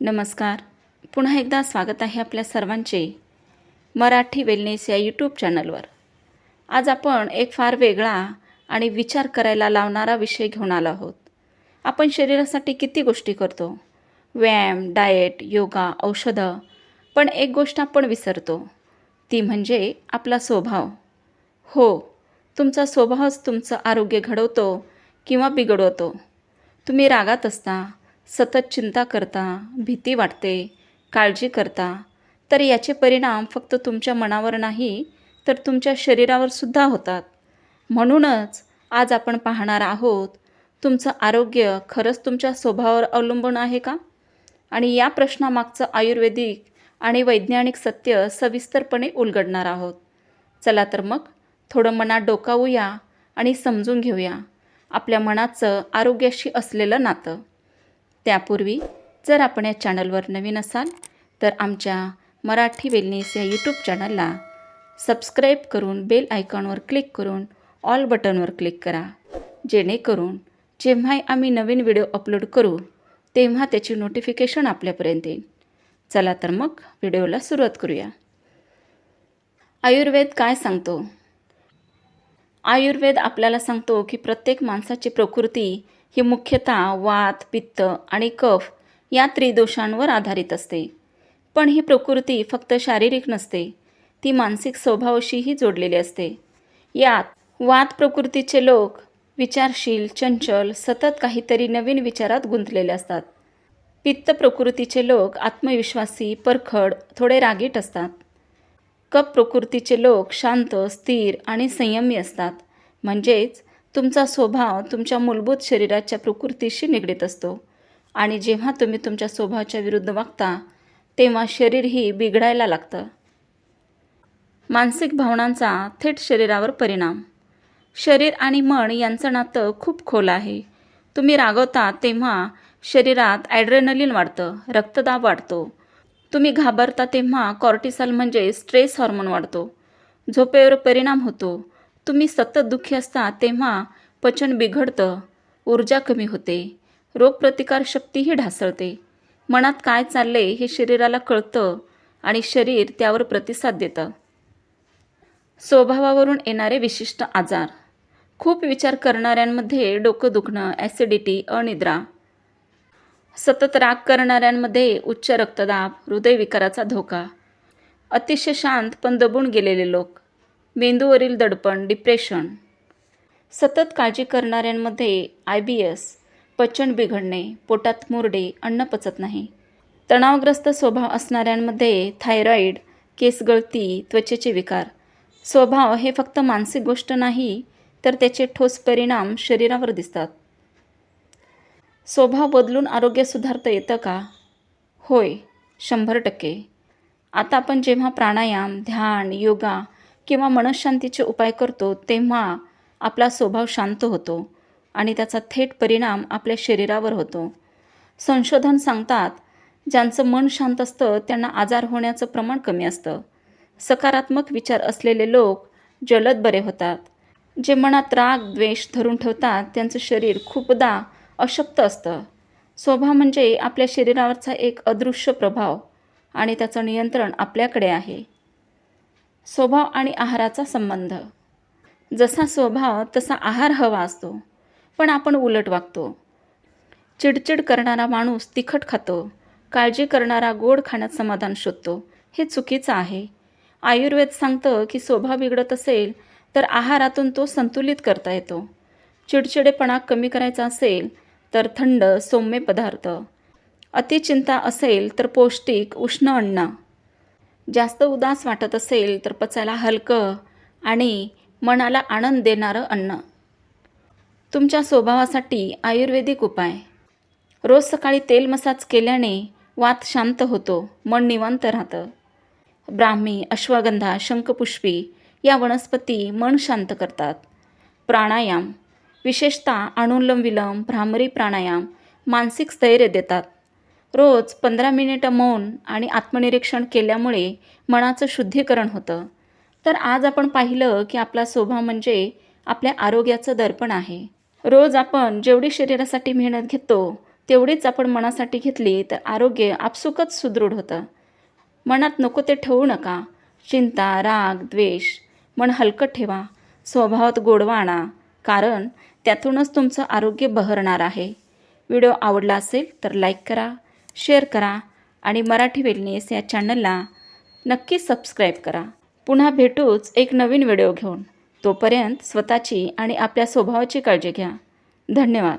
नमस्कार. पुन्हा एकदा स्वागत आहे आपल्या सर्वांचे मराठी वेलनेस या यूट्यूब चॅनलवर आज आपण एक फार वेगळा आणि विचार करायला लावणारा विषय घेऊन आलो आहोत. आपण शरीरासाठी किती गोष्टी करतो? व्यायाम डाएट योगा औषधं पण एक गोष्ट आपण विसरतो. ती म्हणजे आपला स्वभाव. हो तुमचा स्वभावच तुमचं आरोग्य घडवतो किंवा बिघडवतो. तुम्ही रागात असता सतत चिंता करता भीती वाटते काळजी करता. तर याचे परिणाम फक्त तुमच्या मनावर नाही तर तुमच्या शरीरावर सुद्धा होतात. म्हणूनच आज आपण पाहणार आहोत तुमचं आरोग्य खरंच तुमच्या स्वभावावर अवलंबून आहे का? आणि या प्रश्नामागचं आयुर्वेदिक आणि वैज्ञानिक सत्य सविस्तरपणे उलगडणार आहोत. चला तर मग थोडं मनात डोकावूया आणि समजून घेऊया आपल्या मनाचं आरोग्याशी असलेलं नातं. त्यापूर्वी जर आपण या चॅनलवर नवीन असाल तर आमच्या मराठी वेलनेस या यूट्यूब चॅनलला सबस्क्राईब करून बेल आयकॉनवर क्लिक करून ऑल बटनवर क्लिक करा. जेणेकरून जेव्हाही आम्ही नवीन व्हिडिओ अपलोड करू तेव्हा त्याची नोटिफिकेशन आपल्यापर्यंत येईल. चला तर मग व्हिडिओला सुरुवात करूया. आयुर्वेद काय सांगतो? आयुर्वेद आपल्याला सांगतो की प्रत्येक माणसाची प्रकृती ही मुख्यतः वात पित्त आणि कफ या त्रिदोषांवर आधारित असते. पण ही प्रकृती फक्त शारीरिक नसते ती मानसिक स्वभावाशीही जोडलेली असते. यात वात प्रकृतीचे लोक विचारशील चंचल सतत काहीतरी नवीन विचारात गुंतलेले असतात. पित्त प्रकृतीचे लोक आत्मविश्वासी परखड थोडे रागीट असतात. कप प्रकृतीचे लोक शांत स्थिर आणि संयमी असतात. म्हणजेच तुमचा स्वभाव तुमच्या मूलभूत शरीराच्या प्रकृतीशी निगडीत असतो. आणि जेव्हा तुम्ही तुमच्या स्वभावाच्या विरुद्ध वागता तेव्हा शरीरही बिघडायला लागतं. मानसिक भावनांचा थेट शरीरावर परिणाम. शरीर आणि मन यांचं नातं खूप खोल आहे. तुम्ही रागवता तेव्हा शरीरात ॲड्रेनलिन वाढतं रक्तदाब वाढतो. तुम्ही घाबरता तेव्हा कॉर्टिसॉल म्हणजे स्ट्रेस हॉर्मोन वाढतो. झोपेवर परिणाम होतो. तुम्ही सतत दुःखी असता तेव्हा पचन बिघडतं ऊर्जा कमी होते रोगप्रतिकारशक्तीही ढासळते. मनात काय चालले हे शरीराला कळतं आणि शरीर त्यावर प्रतिसाद देतं. स्वभावावरून येणारे विशिष्ट आजार. खूप विचार करणाऱ्यांमध्ये डोकं दुखणं ॲसिडिटी अनिद्रा. सतत राग करणाऱ्यांमध्ये उच्च रक्तदाब हृदयविकाराचा धोका. अतिशय शांत पण दबून गेलेले लोक. मेंदूवरील दडपण डिप्रेशन सतत काळजी करणाऱ्यांमध्ये आय बी एस पचन बिघडणे पोटात मुरडे अन्न पचत नाही. तणावग्रस्त स्वभाव असणाऱ्यांमध्ये थायरॉईड केसगळती त्वचेचे विकार. स्वभाव हे फक्त मानसिक गोष्ट नाही तर त्याचे ठोस परिणाम शरीरावर दिसतात. स्वभाव बदलून आरोग्य सुधारता येतं का? होय शंभर टक्के. आता आपण जेव्हा प्राणायाम ध्यान योगा किंवा मनशांतीचे उपाय करतो तेव्हा आपला स्वभाव शांत होतो आणि त्याचा थेट परिणाम आपल्या शरीरावर होतो. संशोधन सांगतात ज्यांचं मन शांत असतं त्यांना आजार होण्याचं प्रमाण कमी असतं. सकारात्मक विचार असलेले लोक जलद बरे होतात. जे मनात राग द्वेष धरून ठेवतात त्यांचं शरीर खूपदा अशक्त असतं. स्वभाव म्हणजे आपल्या शरीरावरचा एक अदृश्य प्रभाव आणि त्याचं नियंत्रण आपल्याकडे आहे. स्वभाव आणि आहाराचा संबंध. जसा स्वभाव तसा आहार हवा असतो. पण आपण उलट वागतो. चिडचिड करणारा माणूस तिखट खातो. काळजी करणारा गोड खाण्यात समाधान शोधतो. हे चुकीचं आहे. आयुर्वेद सांगतं की स्वभाव बिघडत असेल तर आहारातून तो संतुलित करता येतो. चिडचिडेपणा कमी करायचा असेल तर थंड सौम्य पदार्थ. अतिचिंता असेल तर पौष्टिक उष्ण अन्न. जास्त उदास वाटत असेल तर पचायला हलकं आणि मनाला आनंद देणारं अन्न. तुमच्या स्वभावासाठी आयुर्वेदिक उपाय. रोज सकाळी तेल मसाज केल्याने वात शांत होतो मन निवांत राहतं. ब्राह्मी अश्वगंधा शंखपुष्पी या वनस्पती मन शांत करतात. प्राणायाम विशेषतः अनुलोम विलम भ्रामरी प्राणायाम मानसिक स्थैर्य देतात. रोज पंधरा मिनिटं मौन आणि आत्मनिरीक्षण केल्यामुळे मनाचं शुद्धीकरण होतं. तर आज आपण पाहिलं की आपला स्वभाव म्हणजे आपल्या आरोग्याचं दर्पण आहे. रोज आपण जेवढी शरीरासाठी मेहनत घेतो तेवढीच आपण मनासाठी घेतली तर आरोग्य आपसुकच सुदृढ होतं. मनात नको ते ठेवू नका. चिंता राग द्वेष मन हलकं ठेवा. स्वभावात गोडवा आणा कारण त्यातूनच तुमचं आरोग्य बहरणार आहे. व्हिडिओ आवडला असेल तर लाईक करा. शेअर करा आणि मराठी वेलनेस या चॅनलला नक्की सबस्क्राईब करा. पुन्हा भेटूच एक नवीन व्हिडिओ घेऊन. तोपर्यंत स्वतःची आणि आपल्या स्वभावाची काळजी घ्या. धन्यवाद.